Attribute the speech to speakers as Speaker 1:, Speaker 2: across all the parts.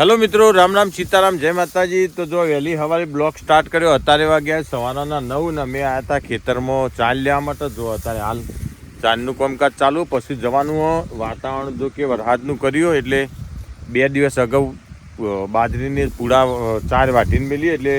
Speaker 1: Hello મિત્રો રામ રામ સીતારામ જય માતાજી. તો જો વહેલી સવારે બ્લોક સ્ટાર્ટ કર્યો અત્યારે વાગ્યા સવારના નવ ને અમે આવ્યા હતા ખેતરમાં ચાલ લેવા માટે જો અત્યારે હાલ ચાંદનું કામકાજ ચાલુ પછી જવાનું વાતાવરણ જો કે વરસાદનું કર્યું એટલે બે દિવસ અગાઉ બાજરીને અ, ચાર વાટીને મેલીએ એટલે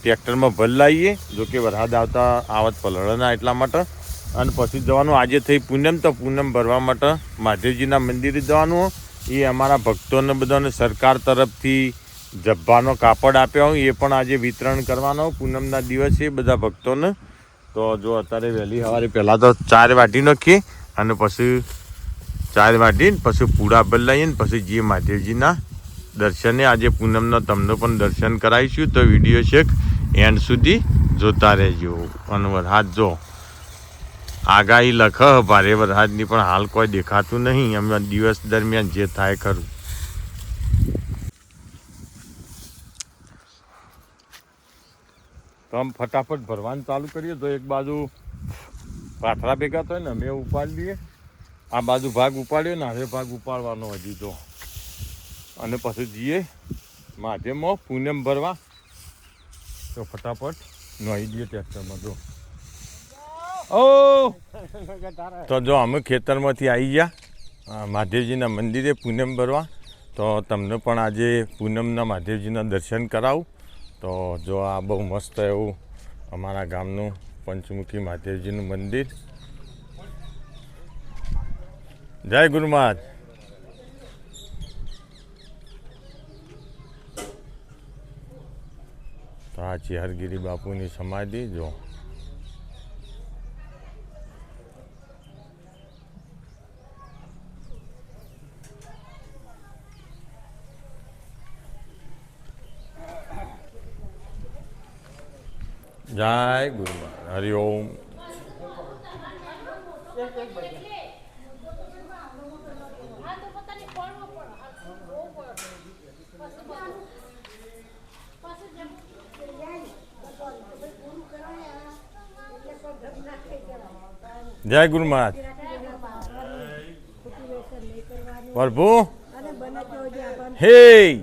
Speaker 1: ટ્રેક્ટરમાં ભલ લાવીએ. જો કે વરસાદ આવતા આવત પલળના એટલા માટે. અને પછી જવાનું આજે થઈ પૂનમ તો પૂનમ ભરવા માટે મહાદેવજીના મંદિરે જવાનું. એ અમારા ભક્તોને બધાને સરકાર તરફથી જબ્બાનો કાપડ આપ્યો. એ પણ આજે વિતરણ કરવાનો પૂનમના દિવસે બધા ભક્તોને. તો જો અત્યારે વહેલી સવારે પહેલાં તો ચાર વાટી નાખીએ અને પછી ચાર વાટીને પછી પૂડા બદલાઈએ ને પછી જે મહાદેવજીના દર્શને આજે પૂનમનો તમને પણ દર્શન કરાવીશું. તો વીડિયો છેક એન્ડ સુધી જોતા રહેજો. અનવર, હાથ જો. આગાહી લખ, ભારે વરસાદની પણ હાલ કોઈ દેખાતું નહીં. અમે દિવસ દરમિયાન જે થાય ખરું. તો આમ ફટાફટ ભરવાનું ચાલુ કરીએ. તો એક બાજુ પાથરા ભેગા થાય ને, અમે ઉપાડી લઈએ. આ બાજુ ભાગ ઉપાડ્યો ને હવે ભાગ ઉપાડવાનો હજી તો અને પછી જઈએ માધ્યમમાં પૂનમ ભરવા. તો ફટાફટ નોઈ દઈએ ટ્રેક્ટરમાં, જો. ઓ! તો જો અમે ખેતરમાંથી આવી ગયા. મહાદેવજીના મંદિરે પૂનમ ભરવા. તો તમને પણ આજે પૂનમના મહાદેવજીના દર્શન કરાવું. તો જો આ બહુ મસ્ત એવું અમારા ગામનું પંચમુખી મહાદેવજીનું મંદિર. જય ગુરુ મહારાજ. તો આ ચિહરગીરી બાપુની સમાધિ, જો જય ગુરુ મહારાજ હરિ ઓમ
Speaker 2: હા તો પોતાની પડવો પડે હા બહુ પડે પછી ગુરુ હરિઓમ
Speaker 1: જય ગુરુ મહારાજ. પ્રભુ. હે.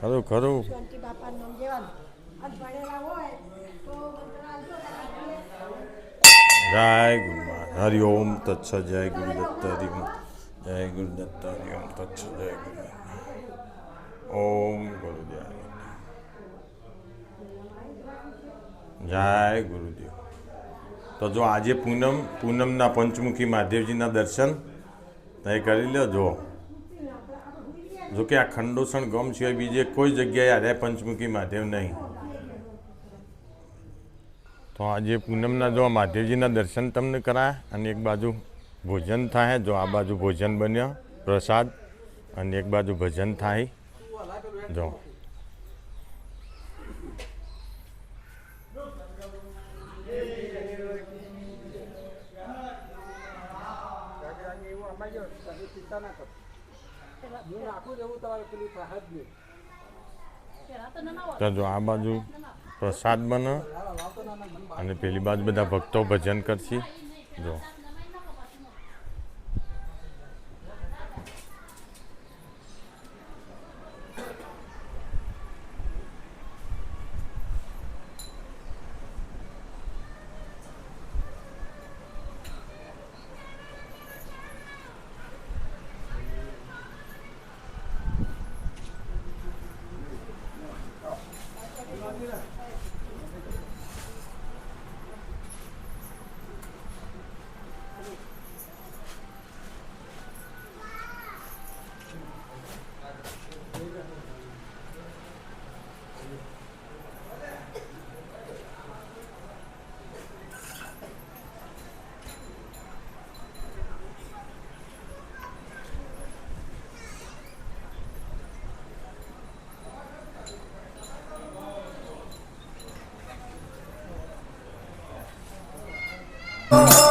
Speaker 1: ખરું ખરું
Speaker 3: શાંતિ બાપાનું નામ દેવાનું અને ભણેલા હોય તો મંત્ર આલજો
Speaker 1: જય ગુરુ મહારાજ. હરિ ઓમ તત્સ જય ગુરુદત્ત હરિ ઓમ જય ગુરુદત્ત હરિ ઓમ તત્સ જય ગુરુ. ઓમ ગુરુદેવ જય ગુરુદેવ. તો જો આજે પૂનમ, પૂનમના પંચમુખી મહાદેવજીના દર્શન તમે કરી લો જો જો કે આ ખંડોસણ ગમ સિવાય બીજે કોઈ જગ્યાએ આરે પંચમુખી મહાદેવ નહીં. તો આજે પૂનમના જો મહાદેવજીના દર્શન તમને કરાયા અને એક બાજુ ભોજન થાય, જો આ બાજુ ભોજન બન્યો, પ્રસાદ, અને એક બાજુ ભજન થાય. જો.
Speaker 2: પેલા તો નાના
Speaker 1: તો જો આ બાજુ પ્રસાદ બને અને પેલી બાજુ બધા ભક્તો ભજન કરશે. જો. Obrigado. Oh.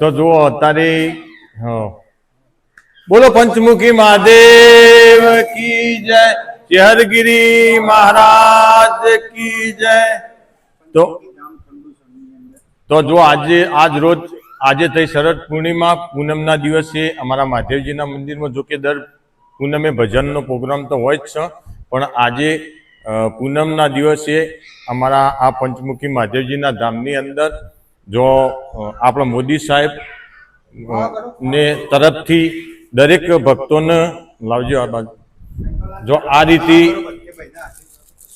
Speaker 1: તો જુઓ અત્યારે બોલો, પંચમુખી મહાદેવ કી જય, ચેહરગીરી મહારાજ કી જય. તો તો જો આજે, આજ રોજ, આજે થઈ શરદ પૂર્ણિમા, પૂનમના દિવસે અમારા મહાદેવજીના મંદિરમાં જો કે દર પૂનમે ભજનનો પ્રોગ્રામ તો હોય જ છે, પણ આજે પૂનમના દિવસે અમારા આ પંચમુખી મહાદેવજીના ધામની અંદર જો આપણા મોદી સાહેબ ને તરફથી દરેક ભક્તોને લાવજો આ બાજુ. જો આ રીતે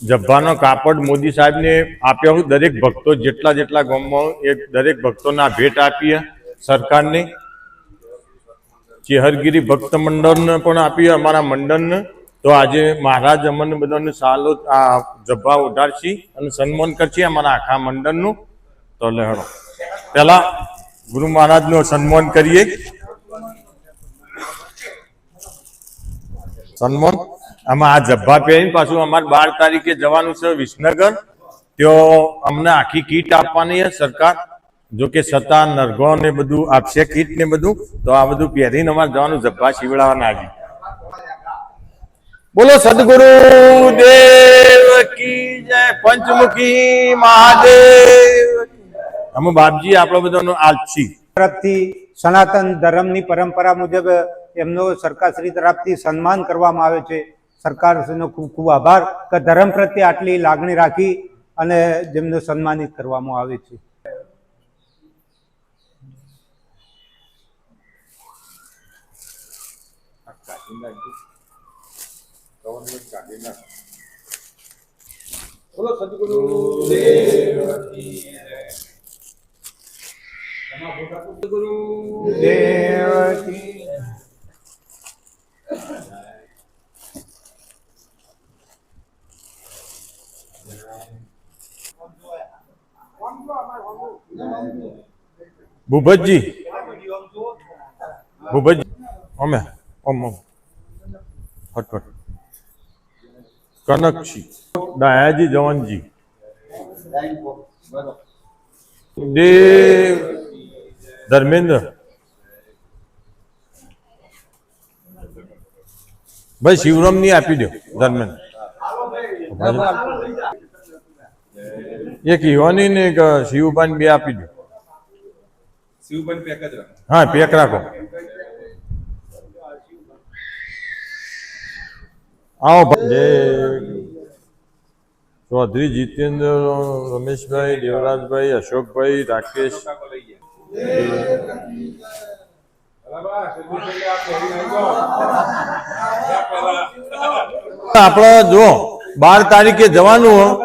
Speaker 1: જબ્બાનો કાપડ મોદી સાહેબને આપ્યો દરેક ભક્તો જેટલા જેટલા ગામમાં એ દરેક ભક્તોને આ ભેટ આપીએ સરકારને. ચેહરગીરી ભક્ત મંડળને પણ આપીએ, અમારા મંડળને. તો આજે મહારાજ અમને બધાને સાલો આ જબ્બા ઉડાડશી અને સન્માન કરશે અમારા આખા મંડળનું. તો લેહડો પહેલા ગુરુ મહારાજનું સન્માન કરીએ. સન્માન? આમાં આ જબ્બા પહેરીને પાછું અમારે બાર તારીખે જવાનું છે વિસનગર. ત્યાં અમને આખી કીટ આપવાની સરકાર. જો કે સત્તા, નરગો ને બધું આપશે કીટ ને બધું, તો આ બધું પહેરીને અમારે જવાનું જબ્બા શીવડાવવાના આવી બોલો સદગુરુ દેવ કી જય, પંચમુખી મહાદેવ. અમે બાપજી આપણો બધાનો આલસી
Speaker 4: તરફથી સનાતન ધર્મની પરંપરા મુજબ એમનો સરકારશ્રી તરફથી સન્માન કરવામાં આવે છે. સરકારશ્રીનો ખૂબ ખૂબ આભાર કે ધર્મ પ્રત્યે આટલી લાગણી રાખી અને જેમને સન્માનિત કરવામાં આવે છે.
Speaker 1: ભૂપતજી. ભૂપતજી. અમે ઓમ ઓમ હટફટ ડાયાજી દયાજી જવાનજી. દેવ ધર્મેન્દ્ર ભાઈ શિવરામની આપી દો ધર્મેન્દ્ર એક યુવાની ને એક શિવભાઈ બે આપી દો. હા પેક રાખો. આવો ચૌધરી જીતેન્દ્ર રમેશભાઈ દેવરાજભાઈ અશોકભાઈ રાકેશ. આપણે જો બાર તારીખે જવાનું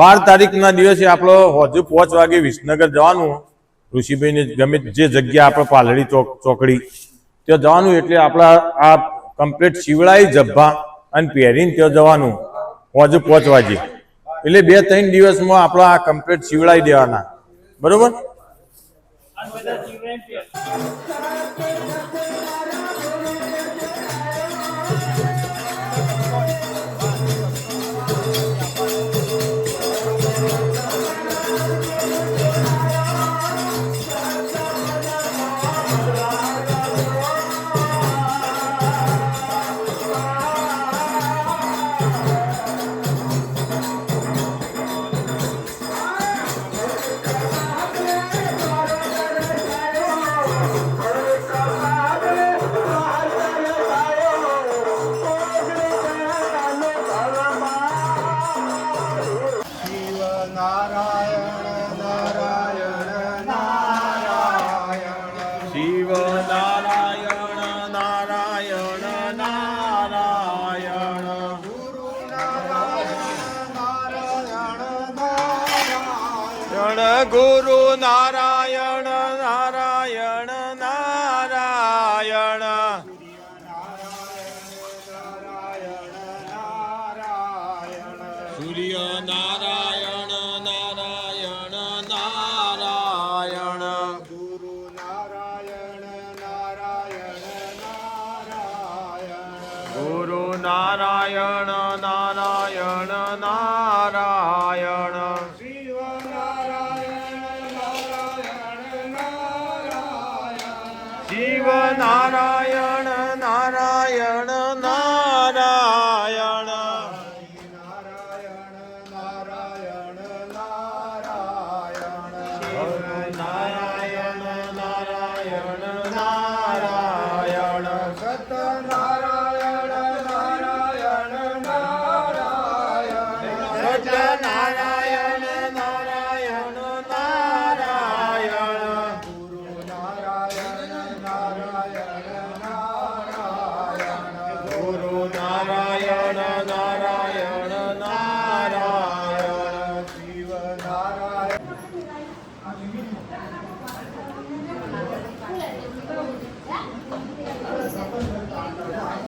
Speaker 1: બાર તારીખના દિવસે આપણો હજુ પાંચ વાગે વિસનગર જવાનું. ઋષિભાઈને ગમે જે જગ્યા આપણે પાલડી ચોક, ચોકડી, ત્યાં જવાનું એટલે આપણા આ કમ્પ્લીટ શિવડાઈ જબ્બા અને પહેરીને ત્યાં જવાનું હજુ પાંચ વાગે. એટલે બે ત્રણ દિવસમાં આપણા આ કમ્પ્લીટ શિવડાઈ દેવાના. બરોબર? I know that. Guru Narayan Narayan
Speaker 4: Narayan Surya Narayan Narayan
Speaker 1: Narayan Guru Narayan Narayan
Speaker 4: Narayan Guru Narayan Narayan
Speaker 1: Narayan